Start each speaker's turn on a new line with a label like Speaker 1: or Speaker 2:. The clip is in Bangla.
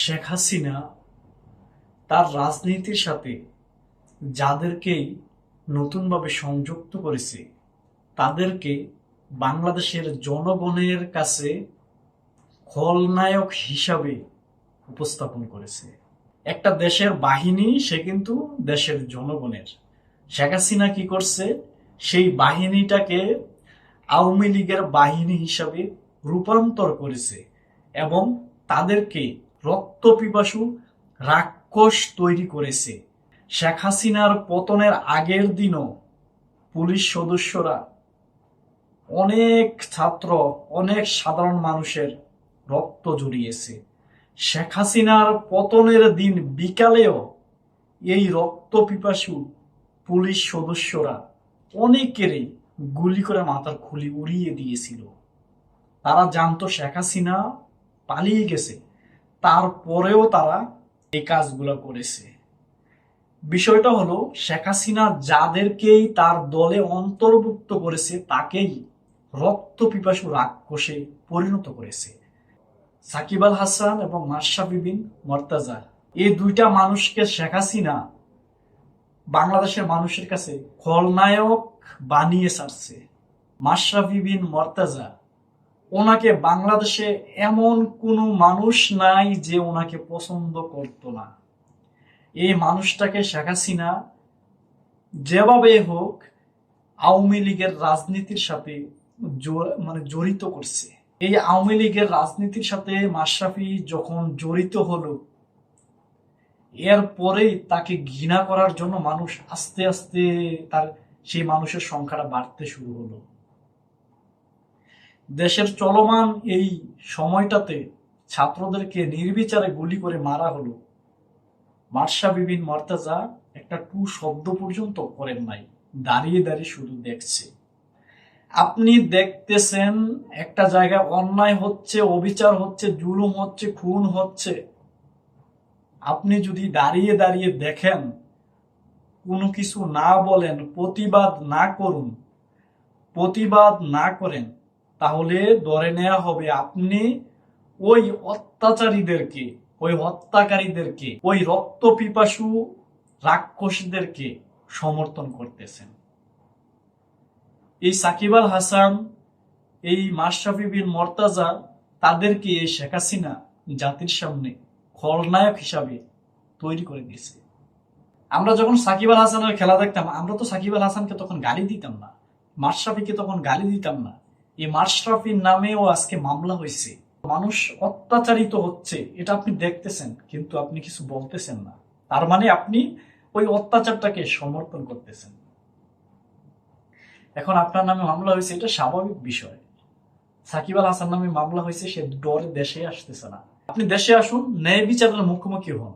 Speaker 1: শেখ হাসিনা তার রাজনীতির সাথে যাদেরকেই নতুনভাবে সংযুক্ত করেছে, তাদেরকে বাংলাদেশের জনগণের কাছে খলনায়ক হিসাবে উপস্থাপন করেছে। একটা দেশের বাহিনী, সে কিন্তু দেশের জনগণের। শেখ হাসিনা কি করছে? সেই বাহিনীটাকে আওয়ামী লীগের বাহিনী হিসাবে রূপান্তর করেছে এবং তাদেরকে রক্তপিপাসু রাক্ষস তৈরি করেছে। শেখ হাসিনার পতনের আগের দিনও পুলিশ সদস্যরা অনেক ছাত্র, অনেক সাধারণ মানুষের রক্ত জড়িয়েছে। শেখ হাসিনার পতনের দিন বিকালেও এই রক্ত পিপাসু পুলিশ সদস্যরা অনেকেরই গুলি করে মাথার খুলি উড়িয়ে দিয়েছিল। তারা জানতো শেখ হাসিনা পালিয়ে গেছে। তারপরেও তারা এই কাজগুলো করেছে। বিষয়টা হলো, শেখ হাসিনা যাদেরকেই তার দলে অন্তর্ভুক্ত করেছে, তাকেই রক্ত পিপাসু রাক্ষসে পরিণত করেছে। সাকিব আল হাসান এবং মাশরাফি বিন মর্তাজা, এই দুইটা মানুষকে শেখ হাসিনা বাংলাদেশের মানুষের কাছে খলনায়ক বানিয়ে ছাড়ছে। মাশরাফি বিন মর্তাজা ওনাকে বাংলাদেশে এমন কোনো মানুষ নাই যে ওনাকে পছন্দ করতো না। এই মানুষটাকে শেখ হাসিনা যেভাবে হোক আওয়ামী লীগের রাজনীতির সাথে মানে জড়িত করছে। এই আওয়ামী লীগের রাজনীতির সাথে মাশরাফি যখন জড়িত হলো এর পরেই তাকে ঘৃণা করার জন্য মানুষ আস্তে আস্তে তার সেই মানুষের সংখ্যাটা বাড়তে শুরু হলো। দেশের চলমান এই সময়টাতে ছাত্রদেরকে নির্বিচারে গুলি করে মারা হলো। মার্শা বিবিন মর্তাজা একটা টু শব্দ পর্যন্ত করেন নাই, দাঁড়িয়ে দাঁড়িয়ে শুধু দেখছে। আপনি দেখতেছেন একটা জায়গায় অন্যায় হচ্ছে, অবিচার হচ্ছে, জুলুম হচ্ছে, খুন হচ্ছে। আপনি যদি দাঁড়িয়ে দাঁড়িয়ে দেখেন, কোনো কিছু না বলেন, প্রতিবাদ না করুন, প্রতিবাদ না করেন তাহলে ধরে নেওয়া হবে আপনি ওই অত্যাচারীদেরকে, ওই হত্যাকারীদেরকে, ওই রক্ত পিপাসু রাক্ষসীদেরকে সমর্থন করতেছেন। এই সাকিব আল হাসান, এই মাশরাফি বিন মর্তাজা তাদেরকে এই শেখ হাসিনা জাতির সামনে খলনায়ক হিসাবে তৈরি করে দিয়েছে। আমরা যখন সাকিব আল হাসানের খেলা দেখতাম, আমরা তো সাকিব আল হাসানকে তখন গালি দিতাম না, মাশরাফিকে তখন গালি দিতাম না। এই মাশরাফির নামেও আজকে মামলা হয়েছে। মানুষ অত্যাচারিত হচ্ছে, এটা আপনি দেখতেছেন, কিন্তু আপনি কিছু বলতেছেন না। তার মানে আপনি ওই অত্যাচারটাকে সমর্থন করতেছেন। এখন আপনার নামে মামলা হয়েছে, এটা স্বাভাবিক বিষয়। সাকিব আল হাসান নামে মামলা হয়েছে, সে ডরে দেশে আসতেছে না। আপনি দেশে আসুন, ন্যায় বিচারের মুখোমুখি হন।